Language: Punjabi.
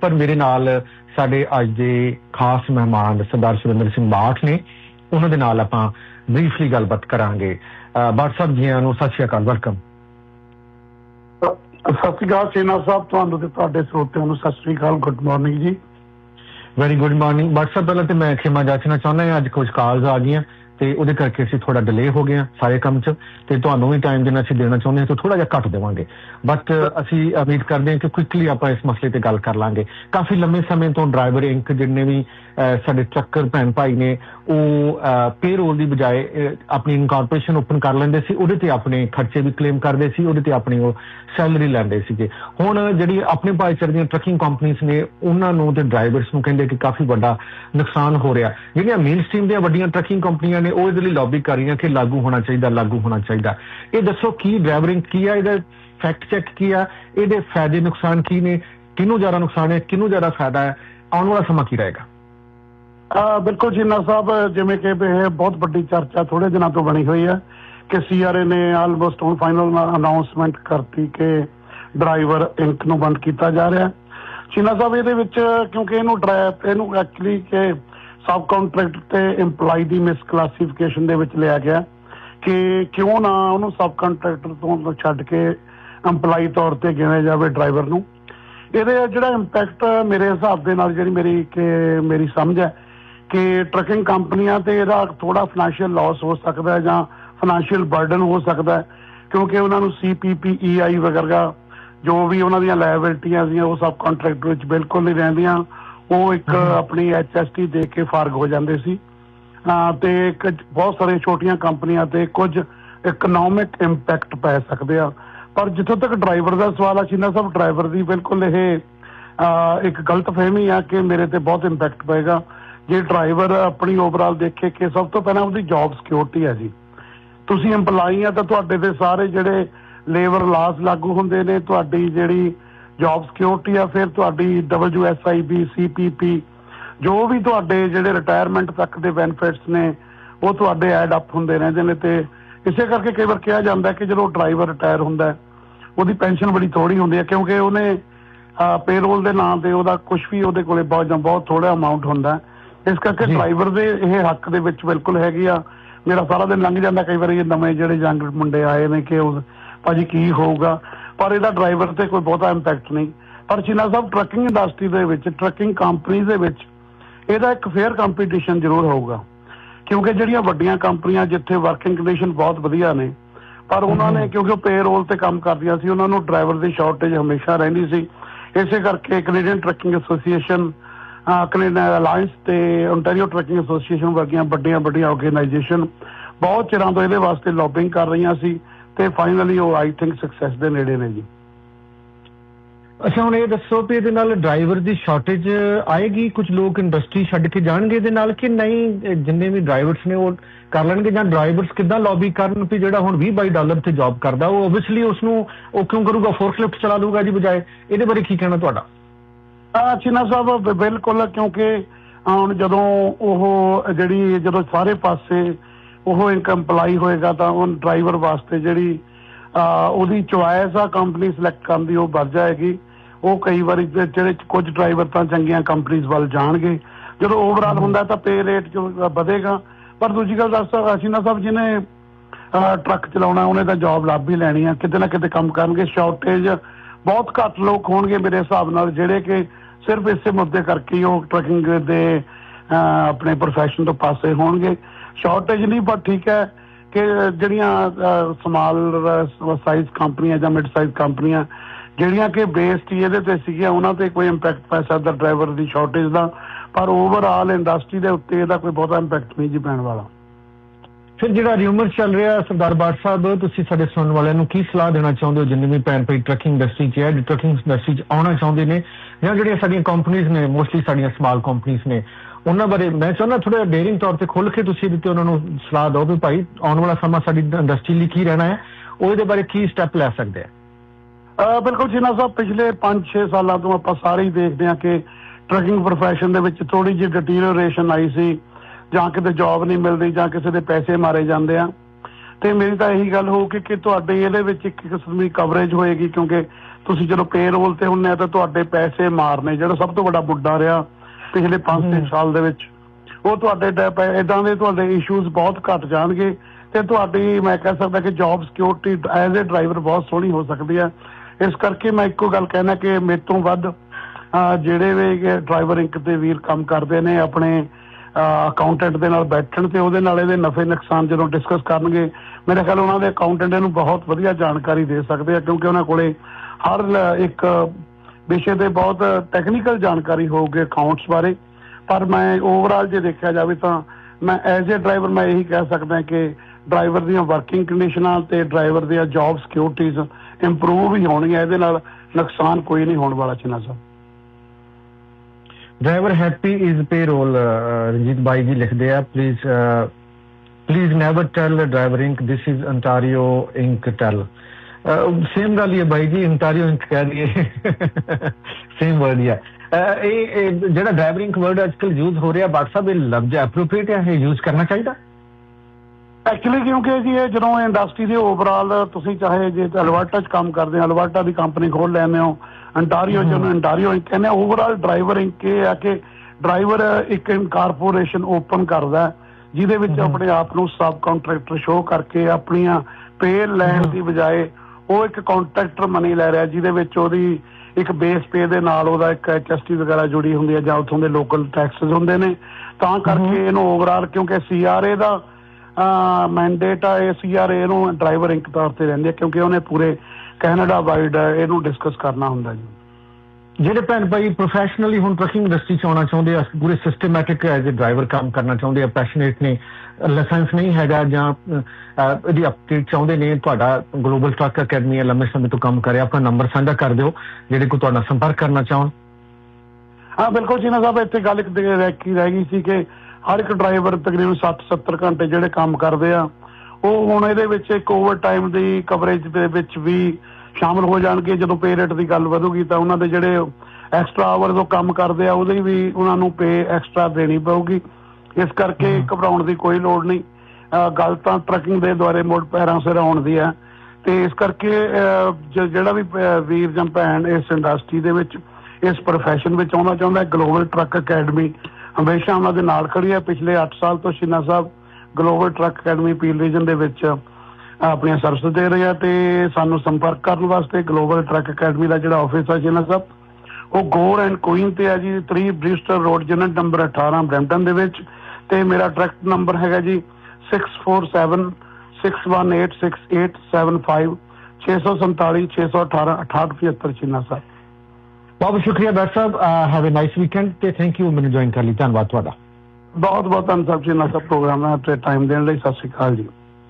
ਪਰ ਮੇਰੇ ਨਾਲ ਸਾਡੇ ਅੱਜ ਦੇ ਖਾਸ ਮਹਿਮਾਨ ਸਰਦਾਰ ਸੁਰਿੰਦਰ ਸਿੰਘ ਬਾਠ ਨੇ। ਉਹਨਾਂ ਦੇ ਨਾਲ ਆਪਾਂ ਬਰੀਫਲੀ ਗੱਲਬਾਤ ਕਰਾਂਗੇ। ਬਾਠ ਸਾਹਿਬ ਜੀ ਨੂੰ ਸਤਿ ਸ਼੍ਰੀ ਅਕਾਲ ਵੈਲਕਮ। ਸਤਿ ਸ਼੍ਰੀ ਅਕਾਲ ਸੇਨਾ ਸਾਹਿਬ ਤੁਹਾਨੂੰ ਤੇ ਤੁਹਾਡੇ ਸਰੋਤਿਆਂ ਨੂੰ ਸਤਿ ਸ਼੍ਰੀ ਅਕਾਲ ਗੁੱਡ ਮਾਰਨਿੰਗ ਜੀ। Very good morning Bath sahib ਪਹਿਲਾਂ ਤੇ ਮੈਂ ਖਿਮਾ ਜਾਚਣਾ ਚਾਹੁੰਦਾ ਹਾਂ ਅੱਜ ਕੁਝ ਕਾਲਸ ਆ ਗਈਆਂ। ਤੇ ਉਹਦੇ ਕਰਕੇ ਅਸੀਂ ਥੋੜਾ ਡਿਲੇ ਹੋ ਗਏ ਹਾਂ ਸਾਰੇ ਕੰਮ 'ਚ ਤੇ ਤੁਹਾਨੂੰ ਵੀ ਟਾਈਮ ਦੇਣਾ ਅਸੀਂ ਦੇਣਾ ਚਾਹੁੰਦੇ ਹਾਂ ਤਾਂ ਥੋੜਾ ਜਿਹਾ ਘੱਟ ਦੇਵਾਂਗੇ। ਬਟ ਅਸੀਂ ਉਮੀਦ ਕਰਦੇ ਹਾਂ ਕਿ ਕੁਇਕਲੀ ਆਪਾਂ ਇਸ ਮਸਲੇ ਤੇ ਗੱਲ ਕਰ ਲਾਂਗੇ। ਕਾਫੀ ਲੰਮੇ ਸਮੇਂ ਤੋਂ ਡਰਾਈਵਰ ਇੰਕ ਜਿੰਨੇ ਵੀ ਅਹ, ਸਾਡੇ ਟਰੱਕਰ ਭੈਣ ਭਾਈ ਨੇ ਉਹ ਪੇਰੋਲ ਦੀ ਬਜਾਏ ਆਪਣੀ ਇਨਕਾਰਪੋਰੇਸ਼ਨ ਓਪਨ ਕਰ ਲੈਂਦੇ ਸੀ ਉਹਦੇ ਤੇ ਆਪਣੇ ਖਰਚੇ ਵੀ ਕਲੇਮ ਕਰਦੇ ਸੀ ਉਹਦੇ ਤੇ ਆਪਣੀ ਉਹ ਸੈਲਰੀ ਲੈਂਦੇ ਸੀਗੇ। ਹੁਣ ਜਿਹੜੀ ਆਪਣੇ ਭਾਈਚਾਰੇ ਦੀਆਂ ਟਰੱਕਿੰਗ ਕੰਪਨੀਆਂ ਨੇ ਉਹਨਾਂ ਨੂੰ ਤੇ ਡਰਾਈਵਰਸ ਨੂੰ ਕਹਿੰਦੇ ਕਿ ਕਾਫੀ ਵੱਡਾ ਨੁਕਸਾਨ ਹੋ ਰਿਹਾ। ਜਿਹੜੀਆਂ ਮੇਨ ਸਟ੍ਰੀਮ ਦੀਆਂ ਵੱਡੀਆਂ ਟਰੱਕਿੰਗ ਕੰਪਨੀਆਂ ਨੇ ਉਹ ਇਹਦੇ ਲਈ ਲੌਬੀ ਕਰ ਰਹੀਆਂ ਕਿ ਲਾਗੂ ਹੋਣਾ ਚਾਹੀਦਾ, ਲਾਗੂ ਹੋਣਾ ਚਾਹੀਦਾ। ਇਹ ਦੱਸੋ ਕੀ ਡਰਾਈਵਰਿੰਗ ਕੀ ਆ, ਇਹਦਾ ਫੈਕਟ ਚੈੱਕ ਕੀ ਆ? ਇਹਦੇ ਫਾਇਦੇ ਨੁਕਸਾਨ ਕੀ ਨੇ? ਕਿਹਨੂੰ ਜ਼ਿਆਦਾ ਨੁਕਸਾਨ ਹੈ, ਕਿਹਨੂੰ ਜ਼ਿਆਦਾ ਫਾਇਦਾ ਹੈ? ਆਉਣ ਵਾਲਾ ਸਮਾਂ ਕੀ ਰਹੇਗਾ? ਅਹ ਬਿਲਕੁਲ ਜੀਨਾ ਸਾਹਿਬ, ਜਿਵੇਂ ਕਿ ਇਹ ਬਹੁਤ ਵੱਡੀ ਚਰਚਾ ਥੋੜੇ ਦਿਨਾਂ ਤੋਂ ਬਣੀ ਹੋਈ ਹੈ ਕਿ ਸੀਆਰਏ ਨੇ ਆਲਮੋਸਟ ਹੁਣ ਫਾਈਨਲ ਅਨਾਉਂਸਮੈਂਟ ਕਰਤੀ ਕਿ ਡਰਾਈਵਰ ਇੰਕ ਨੂੰ ਬੰਦ ਕੀਤਾ ਜਾ ਰਿਹਾ ਚੀਨਾ ਸਾਹਿਬ, ਇਹਦੇ ਵਿੱਚ ਕਿਉਂਕਿ ਇਹਨੂੰ ਡਰਾਈਵ ਇਹਨੂੰ ਐਕਚੁਅਲੀ ਕਿ ਸਬ ਕੰਟਰੈਕਟ ਤੇ EMPLOYE ਦੀ ਮਿਸ ਕਲਾਸੀਫਿਕੇਸ਼ਨ ਦੇ ਵਿੱਚ ਲਿਆ ਗਿਆ ਕਿ ਕਿਉਂ ਨਾ ਉਹਨੂੰ ਸਬ ਕੰਟਰੈਕਟਰ ਤੋਂ ਛੱਡ ਕੇ EMPLOYE ਤੌਰ ਤੇ ਗਿਣਿਆ ਜਾਵੇ ਡਰਾਈਵਰ ਨੂੰ। ਇਹਦੇ ਜਿਹੜਾ ਇੰਪੈਕਟ ਮੇਰੇ ਹਿਸਾਬ ਦੇ ਨਾਲ ਜਿਹੜੀ ਮੇਰੀ ਕਿ ਮੇਰੀ ਸਮਝ ਹੈ ਕਿ ਟਰੱਕਿੰਗ ਕੰਪਨੀਆਂ ਤੇ ਇਹਦਾ ਥੋੜਾ ਫਾਈਨੈਂਸ਼ੀਅਲ ਲਾਸ ਹੋ ਸਕਦਾ ਹੈ ਜਾਂ ਫਾਈਨੈਂਸ਼ੀਅਲ ਬਰਡਨ ਹੋ ਸਕਦਾ ਹੈ, ਕਿਉਂਕਿ ਉਹਨਾਂ ਨੂੰ ਸੀਪੀਪੀਈਆਈ ਵਗੈਰਾ ਜੋ ਵੀ ਉਹਨਾਂ ਦੀਆਂ ਲਾਇਬਿਲਟੀਆਂ ਸੀ ਉਹ ਸਬ ਕੰਟਰੈਕਟ ਵਿੱਚ ਬਿਲਕੁਲ ਨਹੀਂ ਰਹਿੰਦੀਆਂ। ਉਹ ਇੱਕ ਆਪਣੀ ਐਚਐਸਟੀ ਦੇ ਕੇ ਫਾਰਗ ਹੋ ਜਾਂਦੇ ਸੀ। ਤੇ ਇੱਕ ਬਹੁਤ ਸਾਰੇ ਛੋਟੀਆਂ ਕੰਪਨੀਆਂ ਤੇ ਕੁਝ ਇਕਨੋਮਿਕ ਇੰਪੈਕਟ ਪੈ ਸਕਦੇ ਆ। ਪਰ ਜਿੱਥੋਂ ਤੱਕ ਡਰਾਈਵਰ ਦਾ ਸਵਾਲ ਆ ਚੀਨਾ ਸਾਹਿਬ ਡਰਾਈਵਰ ਦੀ ਬਿਲਕੁਲ ਇਹ ਇੱਕ ਗਲਤ ਫਹਿਮੀ ਆ ਕਿ ਮੇਰੇ ਤੇ ਬਹੁਤ ਇੰਪੈਕਟ ਪਏਗਾ। ਜੇ ਡਰਾਈਵਰ ਆਪਣੀ ਓਵਰਆਲ ਦੇਖੇ ਕਿ ਸਭ ਤੋਂ ਪਹਿਲਾਂ ਉਹਦੀ ਜੌਬ ਸਿਕਿਉਰਿਟੀ ਹੈ ਜੀ। ਤੁਸੀਂ EMPLOYE ਆ ਤਾਂ ਤੁਹਾਡੇ ਤੇ ਸਾਰੇ ਜਿਹੜੇ ਲੇਬਰ ਲਾਸ ਲਾਗੂ ਹੁੰਦੇ ਨੇ ਤੁਹਾਡੀ ਜਿਹੜੀ ਜੌਬ ਸਿਕਿਉਰਿਟੀ ਆ ਫਿਰ ਤੁਹਾਡੀ WSIB CPP ਜੋ ਵੀ ਤੁਹਾਡੇ ਜਿਹੜੇ ਰਿਟਾਇਰਮੈਂਟ ਤੱਕ ਦੇ ਬੈਨੀਫਿਟਸ ਨੇ ਉਹ ਤੁਹਾਡੇ ਐਡ ਅਪ ਹੁੰਦੇ ਰਹਿੰਦੇ ਨੇ ਤੇ ਇਸੇ ਕਰਕੇ ਕਈ ਵਾਰ ਕਿਹਾ ਜਾਂਦਾ ਕਿ ਜਦੋਂ ਡਰਾਈਵਰ ਰਿਟਾਇਰ ਹੁੰਦਾ ਉਹਦੀ ਪੈਨਸ਼ਨ ਬੜੀ ਥੋੜੀ ਹੁੰਦੀ ਹੈ ਕਿਉਂਕਿ ਉਹਨੇ ਪੇਰੋਲ ਦੇ ਨਾਂ ਤੇ ਉਹਦਾ ਕੁਝ ਵੀ ਉਹਦੇ ਕੋਲੇ ਬਹੁਤ ਜਾਂ ਬਹੁਤ ਥੋੜਾ ਅਮਾਉਂਟ ਹੁੰਦਾ। ਇਸ ਕਰਕੇ। ਡਰਾਈਵਰ ਦੇ ਇਹ ਹੱਕ ਦੇ ਵਿੱਚ ਬਿਲਕੁਲ ਹੈਗੀ ਆ ਮੇਰਾ ਸਾਰਾ ਦਿਨ ਲੰਘ ਜਾਂਦਾ ਕਈ ਵਾਰੀ ਇਹ ਨਵੇਂ ਜਿਹੜੇ ਯੰਗ ਮੁੰਡੇ ਆਏ ਨੇ ਕਿ ਉਹ ਭਾਜੀ ਕੀ ਹੋਊਗਾ ਪਰ ਇਹਦਾ ਡਰਾਈਵਰ ਤੇ ਕੋਈ ਬਹੁਤਾ ਇੰਪੈਕਟ ਨਹੀਂ। ਪਰ ਚੀਨਾ ਸਾਹਿਬ ਟਰੱਕਿੰਗ ਇੰਡਸਟਰੀ ਦੇ ਵਿੱਚ ਟਰੱਕਿੰਗ ਕੰਪਨੀ ਦੇ ਵਿੱਚ ਇਹਦਾ ਇੱਕ ਫੇਅਰ ਕੰਪੀਟੀਸ਼ਨ ਜ਼ਰੂਰ ਹੋਊਗਾ। ਕਿਉਂਕਿ ਜਿਹੜੀਆਂ ਵੱਡੀਆਂ ਕੰਪਨੀਆਂ ਜਿੱਥੇ ਵਰਕਿੰਗ ਕੰਡੀਸ਼ਨ ਬਹੁਤ ਵਧੀਆ ਨੇ ਪਰ ਉਹਨਾਂ ਨੇ ਕਿਉਂਕਿ ਉਹ ਪੇਰੋਲ ਤੇ ਕੰਮ ਕਰਦੀਆਂ ਸੀ ਉਹਨਾਂ ਨੂੰ ਡਰਾਈਵਰ ਦੀ ਸ਼ਾਰਟੇਜ ਹਮੇਸ਼ਾ ਰਹਿੰਦੀ ਸੀ। ਇਸੇ ਕਰਕੇ Canadian trucking association Canadian alliance ਤੇ ਓਨਟਾਰੀਓ ਟਰੱਕਿੰਗ ਐਸੋਸੀਏਸ਼ਨ ਵਰਗੀਆਂ ਵੱਡੀਆਂ ਵੱਡੀਆਂ ਆਰਗੇਨਾਈਜੇਸ਼ਨ ਬਹੁਤ ਚਿਰਾਂ ਤੋਂ ਇਹਦੇ ਵਾਸਤੇ ਲੌਬਿੰਗ ਕਰ ਰਹੀਆਂ ਸੀ। ਤੇ ਫਾਈਨਲੀ ਉਹ ਆਈ ਥਿੰਕ ਸਕਸੈਸ ਦੇ ਨੇੜੇ ਨੇ ਜੀ। ਅੱਛਾ ਹੁਣ ਇਹ ਦੱਸੋ ਕਿ ਇਹਦੇ ਨਾਲ ਡਰਾਈਵਰ ਦੀ ਸ਼ਾਰਟੇਜ ਆਏਗੀ? ਕੁਝ ਲੋਕ ਇੰਡਸਟਰੀ ਛੱਡ ਕੇ ਜਾਣਗੇ ਇਹਦੇ ਨਾਲ ਕਿ ਨਹੀਂ? ਜਿੰਨੇ ਵੀ ਡਰਾਈਵਰਸ ਨੇ ਉਹ ਕਰ ਲੈਣਗੇ? ਜਾਂ ਡਰਾਈਵਰਸ ਕਿੱਦਾਂ ਲੌਬੀ ਕਰਨ ਕਿ ਜਿਹੜਾ ਹੁਣ 20 22 ਡਾਲਰ ਤੇ ਜੌਬ ਕਰਦਾ ਉਹ ਓਬਵੀਅਸਲੀ ਉਸ ਨੂੰ ਉਹ ਕਿਉਂ ਕਰੂਗਾ? ਫੋਰਕਲਿਫਟ ਚਲਾ ਲੂਗਾ ਜੀ ਬਜਾਏ। ਇਹਦੇ ਬਾਰੇ ਕੀ ਕਹਿਣਾ ਤੁਹਾਡਾ? ਆ ਚੀਨਾ ਸਾਹਿਬ ਬਿਲਕੁਲ ਕਿਉਂਕਿ ਹੁਣ ਜਦੋਂ ਉਹ ਜਿਹੜੀ ਜਦੋਂ ਸਾਰੇ ਪਾਸੇ ਉਹ ਇੱਕ EMPLOYE ਹੋਏਗਾ ਤਾਂ ਉਹ ਡਰਾਈਵਰ ਵਾਸਤੇ ਜਿਹੜੀ ਉਹਦੀ ਚੁਆਇਸ ਆ ਕੰਪਨੀ ਸਿਲੈਕਟ ਕਰਨ ਦੀ, ਉਹ ਵੱਧ ਜਾਏਗੀ। ਉਹ ਕਈ ਵਾਰੀ ਜਿਹੜੇ ਕੁਝ ਡਰਾਈਵਰ ਤਾਂ ਚੰਗੀਆਂ ਕੰਪਨੀਆਂ ਵੱਲ ਜਾਣਗੇ। ਜਦੋਂ ਓਵਰਆਲ ਹੁੰਦਾ ਤਾਂ ਪੇ ਰੇਟ ਵਧੇਗਾ। ਪਰ ਦੂਜੀ ਗੱਲ ਦੱਸ ਅਸ਼ੀਨਾ ਸਾਹਿਬ ਜਿਹਨੇ ਟਰੱਕ ਚਲਾਉਣਾ, ਉਹਨੇ ਤਾਂ ਜੌਬ ਲੱਭ ਹੀ ਲੈਣੀ ਆ। ਕਿਤੇ ਨਾ ਕਿਤੇ ਕੰਮ ਕਰਨਗੇ। ਸ਼ਾਰਟੇਜ ਬਹੁਤ ਘੱਟ ਲੋਕ ਹੋਣਗੇ ਮੇਰੇ ਹਿਸਾਬ ਨਾਲ, ਜਿਹੜੇ ਕਿ ਸਿਰਫ ਇਸੇ ਮੁੱਦੇ ਕਰਕੇ ਹੀ ਉਹ ਟਰੱਕਿੰਗ ਦੇ ਆਪਣੇ ਪ੍ਰੋਫੈਸ਼ਨ ਤੋਂ ਪਾਸੇ ਹੋਣਗੇ। ਸ਼ਾਰਟੇਜ ਨਹੀਂ ਪਰ ਠੀਕ ਹੈ ਕਿ ਜਿਹੜੀਆਂ ਸਮਾਲ ਸਾਈਜ਼ ਕੰਪਨੀਆਂ ਜਾਂ ਮਿਡ ਸਾਈਜ਼ ਕੰਪਨੀਆਂ ਜਿਹੜੀਆਂ ਕਿ ਬੇਸਡ ਇਹਦੇ ਤੇ ਸੀਗੀਆਂ, ਉਹਨਾਂ ਤੇ ਕੋਈ ਇੰਪੈਕਟ ਪੈ ਸਕਦਾ ਡਰਾਈਵਰ ਦੀ ਸ਼ਾਰਟੇਜ ਦਾ। ਪਰ ਓਵਰਆਲ ਇੰਡਸਟਰੀ ਦੇ ਉੱਤੇ ਇਹਦਾ ਕੋਈ ਬਹੁਤਾ ਇੰਪੈਕਟ ਨਹੀਂ ਜੀ ਪੈਣ ਵਾਲਾ। ਫਿਰ ਜਿਹੜਾ ਰਿਊਮਰ ਚੱਲ ਰਿਹਾ, ਸਰਦਾਰ ਬਾਟ ਸਾਹਿਬ, ਤੁਸੀਂ ਸਾਡੇ ਸੁਣਨ ਵਾਲਿਆਂ ਨੂੰ ਕੀ ਸਲਾਹ ਦੇਣਾ ਚਾਹੁੰਦੇ ਹੋ? ਜਿੰਨੇ ਵੀ ਭੈਣ ਭਾਈ ਟਰੱਕਿੰਗ ਇੰਡਸਟਰੀ 'ਚ ਹੈ, ਜੋ ਟਰੱਕਿੰਗ ਇੰਡਸਟਰੀ 'ਚ ਆਉਣਾ ਚਾਹੁੰਦੇ ਨੇ, ਜਾਂ ਜਿਹੜੀਆਂ ਸਾਡੀਆਂ ਕੰਪਨੀਆਂ ਨੇ ਮੋਸਟਲੀ ਸਾਡੀਆਂ ਸਮਾਲ ਕੰਪਨੀਆਂ ਨੇ ਉਹਨਾਂ ਬਾਰੇ ਮੈਂ ਚਾਹੁੰਦਾ ਥੋੜਾ ਡੇਅਰਿੰਗ ਤੌਰ ਤੇ ਖੁੱਲ ਕੇ ਤੁਸੀਂ ਦਿੱਤੇ ਉਹਨਾਂ ਨੂੰ ਸਲਾਹ ਦਿਓ ਵੀ ਭਾਈ ਆਉਣ ਵਾਲਾ ਸਮਾਂ ਸਾਡੀ ਇੰਡਸਟਰੀ ਲਈ ਕੀ ਰਹਿਣਾ ਹੈ ਉਹ ਇਹਦੇ ਬਾਰੇ ਕੀ ਸਟੈਪ ਲੈ ਸਕਦੇ ਆ ਬਿਲਕੁਲ ਜੀਨਾ ਸਾਹਿਬ, ਪਿਛਲੇ 5-6 ਸਾਲਾਂ ਤੋਂ ਆਪਾਂ ਸਾਰੇ ਹੀ ਦੇਖਦੇ ਹਾਂ ਕਿ ਟਰੱਕਿੰਗ ਪ੍ਰੋਫੈਸ਼ਨ ਦੇ ਵਿੱਚ ਥੋੜੀ ਜਿਹੀ ਡਿਟੀਰੀਓਰੇਸ਼ਨ ਆਈ ਸੀ, ਜਾਂ ਕਿਤੇ ਜੌਬ ਨਹੀਂ ਮਿਲਦੀ, ਜਾਂ ਕਿਸੇ ਦੇ ਪੈਸੇ ਮਾਰੇ ਜਾਂਦੇ ਆ। ਤੇ ਮੇਰੀ ਤਾਂ ਇਹੀ ਗੱਲ ਹੋਊਗੀ ਕਿ ਤੁਹਾਡੇ ਇਹਦੇ ਵਿੱਚ ਇੱਕ ਕਿਸਮ ਦੀ ਕਵਰੇਜ ਹੋਏਗੀ, ਕਿਉਂਕਿ ਤੁਸੀਂ ਜਦੋਂ ਪੇਰੋਲ ਤੇ ਹੁੰਨੇ ਆ ਤਾਂ ਤੁਹਾਡੇ ਪੈਸੇ ਮਾਰਨੇ, ਜਿਹੜਾ ਸਭ ਤੋਂ ਵੱਡਾ ਮੁੱਦਾ ਰਿਹਾ ਪਿਛਲੇ 5-6 ਹਮ। ਸਾਲ ਦੇ ਵਿੱਚ ਉਹ ਤੁਹਾਡੇ ਇਦਾਂ ਦੇ ਤੁਹਾਡੇ ਇਸ਼ੂਜ਼ ਬਹੁਤ ਘਟ ਜਾਣਗੇ ਤੇ ਤੁਹਾਡੀ ਮੈਂ ਕਹਿ ਸਕਦਾ ਕਿ job security as a driver ਬਹੁਤ ਸੋਹਣੀ ਹੋ ਸਕਦੀ ਹੈ ਇਸ ਕਰਕੇ ਮੈਂ ਇੱਕੋ ਗੱਲ ਕਹਿਣਾ ਕਿ ਮੇਰੇ ਤੋਂ ਵੱਧ ਜਿਹੜੇ ਵੀ ਡਰਾਈਵਰ ਇੰਕ ਤੇ ਵੀਰ ਕੰਮ ਕਰਦੇ ਨੇ ਆਪਣੇ ਅਕਾਊਂਟੈਂਟ ਦੇ ਨਾਲ ਬੈਠਣ ਤੇ ਉਹਦੇ ਨਾਲ ਇਹਦੇ ਨਫੇ ਨੁਕਸਾਨ ਜਦੋਂ ਡਿਸਕਸ ਕਰਨਗੇ ਮੇਰੇ ਖਿਆਲ ਉਹਨਾਂ ਦੇ ਅਕਾਊਂਟੈਂਟ ਇਹਨੂੰ ਬਹੁਤ ਵਧੀਆ ਜਾਣਕਾਰੀ ਦੇ ਸਕਦੇ ਆ ਕਿਉਂਕਿ ਉਹਨਾਂ ਕੋਲੇ ਹਰ ਇੱਕ ਵਿਸ਼ੇ ਤੇ ਬਹੁਤ ਟੈਕਨੀਕਲ ਜਾਣਕਾਰੀ ਹੋਊਗੀ ਅਕਾਊਂਟਸ ਬਾਰੇ। ਪਰ ਮੈਂ ਓਵਰਆਲ ਜੇ ਦੇਖਿਆ ਜਾਵੇ ਤਾਂ ਮੈਂ ਐਜ਼ ਅ ਡਰਾਈਵਰ ਮੈਂ ਇਹੀ ਕਹਿ ਸਕਦਾ ਕਿ ਡਰਾਈਵਰ ਦੀਆਂ ਵਰਕਿੰਗ ਕੰਡੀਸ਼ਨਾਂ ਤੇ ਡਰਾਈਵਰ ਦੀਆਂ ਜੌਬ ਸਿਕਿਉਰਿਟੀਜ਼ ਇੰਪਰੂਵ ਹੀ ਹੋਣਗੀਆਂ, ਇਹਦੇ ਨਾਲ ਨੁਕਸਾਨ ਕੋਈ ਨਹੀਂ ਹੋਣ ਵਾਲਾ ਚਿਨਾ sahib. Driver happy is payroll Ranjit ਬਾਈ ਜੀ ਲਿਖਦੇ ਆ please please never tell driver inc this is Ontario inc tell same ਗੱਲ ਹੀ ਹੈ ਬਾਈ ਜੀ ਅੰਟਾਰੀਓ ਇੰਕ ਕਹਿ ਦਈਏ ਸੇਮ ਵਰਡ ਹੀ ਹੈ ਇਹ ਜਿਹੜਾ ਡਰਾਈਵਰ ਇੰਕ ਵਰਡ ਅੱਜਕੱਲ ਯੂਜ਼ ਹੋ ਰਿਹਾ WhatsApp ਇਹ ਲਫ਼ਜ਼ ਐਪਰੋਪ੍ਰੀਏਟ ਹੈ ਇਹ ਯੂਜ਼ ਕਰਨਾ ਚਾਹੀਦਾ ਐਕਚੁਅਲੀ ਕਿਉਂਕਿ ਜੀ ਇਹ ਜਦੋਂ ਇੰਡਸਟਰੀ ਦੇ ਓਵਰਆਲ ਤੁਸੀਂ ਚਾਹੇ ਜੇ ਅਲਬਰਟਾ 'ਚ ਕੰਮ ਕਰਦੇ ਹੋ ਅਲਬਰਟਾ ਦੀ ਕੰਪਨੀ ਖੋਲ ਲੈਂਦੇ ਹੋ ਅੰਟਾਰੀਓ। ਜਿਹਨੂੰ ਅੰਟਾਰੀਓ ਇੰਕ ਕਹਿੰਦੇ ਓਵਰਆਲ ਡਰਾਈਵਰ ਇੰਕ ਇਹ ਆ ਕਿ ਡਰਾਈਵਰ ਇੱਕ ਇਨਕਾਰਪੋਰੇਸ਼ਨ ਓਪਨ ਕਰਦਾ ਜਿਹਦੇ ਵਿੱਚ। ਆਪਣੇ ਆਪ ਨੂੰ ਸਬ ਕੰਟਰੈਕਟਰ ਸ਼ੋਅ ਕਰਕੇ ਆਪਣੀਆਂ ਪੇ ਲੈਣ। ਦੀ ਬਜਾਏ ਉਹ ਇੱਕ ਕੰਟਰੈਕਟਰ ਮਨੀ ਲੈ ਰਿਹਾ ਜਿਹਦੇ ਵਿੱਚ ਉਹਦੀ ਇੱਕ ਬੇਸ ਪੇ ਦੇ ਨਾਲ ਉਹਦਾ ਇੱਕ ਐਚਐਸਟੀ ਵਗੈਰਾ ਜੁੜੀ ਹੁੰਦੀ ਹੈ ਜਾਂ ਉੱਥੋਂ ਦੇ ਲੋਕਲ ਟੈਕਸਸ ਹੁੰਦੇ ਨੇ ਤਾਂ। ਕਰਕੇ ਇਹਨੂੰ ਓਵਰਆਲ ਕਿਉਂਕਿ ਸੀਆਰਏ ਦਾ ਮੈਂਡੇਟ ਆ ਇਹ ਸੀਆਰਏ ਨੂੰ ਡਰਾਈਵਰ ਇੰਕ ਤੌਰ ਤੇ ਰਹਿੰਦੇ ਕਿਉਂਕਿ ਉਹਨੇ ਪੂਰੇ ਕੈਨੇਡਾ ਵਾਈਡ ਇਹਨੂੰ ਡਿਸਕਸ ਕਰਨਾ ਹੁੰਦਾ ਜੀ ਜਿਹੜੇ ਭੈਣ ਭਾਈ ਪ੍ਰੋਫੈਸ਼ਨਲੀ ਹੁਣ ਟਰੱਕਿੰਗ ਇੰਡਸਟਰੀ ਚ ਆਉਣਾ ਚਾਹੁੰਦੇ ਆ ਪੂਰੇ ਸਿਸਟਮੈਟਿਕ ਐਜ਼ ਅ ਡਰਾਈਵਰ ਕੰਮ ਕਰਨਾ ਚਾਹੁੰਦੇ ਆ ਪੈਸ਼ਨੇਟ ਨੇ ਲਾਇਸੈਂਸ ਨਹੀਂ ਹੈਗਾ ਜਾਂ ਇਹਦੀ ਅਪਡੇਟ ਚਾਹੁੰਦੇ ਨੇ, ਤੁਹਾਡਾ ਗਲੋਬਲ ਟਰੱਕ ਅਕੈਡਮੀ ਲੰਮੇ ਸਮੇਂ ਤੋਂ ਕੰਮ ਕਰਿਆ ਆਪਣਾ ਨੰਬਰ ਸਾਂਝਾ ਕਰ ਦਿਓ, ਜਿਹੜੇ ਕੋ ਤੁਹਾਡਾ ਸੰਪਰਕ ਕਰਨਾ ਚਾਹਣ। ਹਾਂ, ਬਿਲਕੁਲ ਜੀ ਨਾ ਸਾਹਿਬ, ਇੱਥੇ ਗੱਲ ਇੱਕ ਰਹਿ ਰਹਿ ਗਈ ਸੀ ਕਿ ਹਰ ਇੱਕ ਡਰਾਈਵਰ ਤਕਰੀਬਨ 60 70 ਘੰਟੇ ਜਿਹੜੇ ਕੰਮ ਕਰਦੇ ਆ, ਉਹ ਹੁਣ ਇਹਦੇ ਵਿੱਚ ਇੱਕ ਓਵਰ ਟਾਈਮ ਦੀ ਕਵਰੇਜ ਦੇ ਵਿੱਚ ਵੀ ਸ਼ਾਮਲ ਹੋ ਜਾਣਗੇ। ਜਦੋਂ ਪੇ ਰੇਟ ਦੀ ਗੱਲ ਵਧੂਗੀ ਤਾਂ ਉਹਨਾਂ ਦੇ ਜਿਹੜੇ ਐਕਸਟਰਾ ਆਵਰਸ ਉਹ ਕੰਮ ਕਰਦੇ ਆ, ਉਹਦੇ ਵੀ ਉਹਨਾਂ ਨੂੰ ਪੇ ਐਕਸਟਰਾ ਦੇਣੀ ਪਊਗੀ। ਇਸ ਕਰਕੇ। ਘਬਰਾਉਣ ਦੀ ਕੋਈ ਲੋੜ ਨਹੀਂ। ਗੱਲ ਤਾਂ ਟਰੱਕਿੰਗ ਦੇ ਦੁਆਰੇ ਮੁੜ ਪੈਰਾਂ ਸਿਰ ਆਉਣ ਦੀ ਹੈ। ਤੇ ਇਸ ਕਰਕੇ ਜਿਹੜਾ ਵੀ ਵੀਰ ਜਾਂ ਭੈਣ ਇਸ ਇੰਡਸਟਰੀ ਦੇ ਵਿੱਚ ਇਸ profession ਵਿੱਚ ਆਉਣਾ ਚਾਹੁੰਦਾ ਹੈ ਗਲੋਬਲ ਟਰੱਕ ਅਕੈਡਮੀ ਹਮੇਸ਼ਾ ਉਹਨਾਂ ਦੇ ਨਾਲ ਖੜੀ ਹੈ। ਪਿਛਲੇ 8 ਸਾਲ ਤੋਂ Shina sahib global truck academy Peel region ਦੇ ਵਿੱਚ ਆਪਣੀਆਂ ਸਰਵਿਸ ਦੇ ਰਹੇ ਆ ਤੇ ਸਾਨੂੰ ਸੰਪਰਕ ਕਰਨ ਵਾਸਤੇ ਗਲੋਬਲ ਟਰੱਕ ਅਕੈਡਮੀ ਦਾ ਜਿਹੜਾ ਆਫਿਸ ਹੈ ਸ਼ਿਨਾ ਸਾਹਿਬ ਉਹ ਗੋਰ ਐਂਡ ਕੁਈਨ ਤੇ ਹੈ ਜੀ 3 Bristol road general number 18 Brampton ਦੇ ਵਿੱਚ ਤੇ ਮੇਰਾ ਟਰੱਕ ਨੰਬਰ ਹੈਗਾ ਜੀ 647 6186875 647 618 6875 ਸ਼ਿਨਾ ਸਾਹਿਬ ਬਹੁਤ ਬਹੁਤ ਸ਼ੁਕਰੀਆ doctor sahib have a nice weekend ਤੇ ਥੈਂਕ ਯੂ ਮੈਨੂੰ ਜੁਆਇਨ ਕਰ ਲਈ ਧੰਨਵਾਦ ਤੁਹਾਡਾ। ਬਹੁਤ ਬਹੁਤ ਧੰਨਵਾਦ ਸਾਹਿਬ ਪ੍ਰੋਗਰਾਮ ਤੇ ਟਾਈਮ ਦੇਣ ਲਈ ਸਤਿ ਸ਼੍ਰੀ ਅਕਾਲ ਜੀ।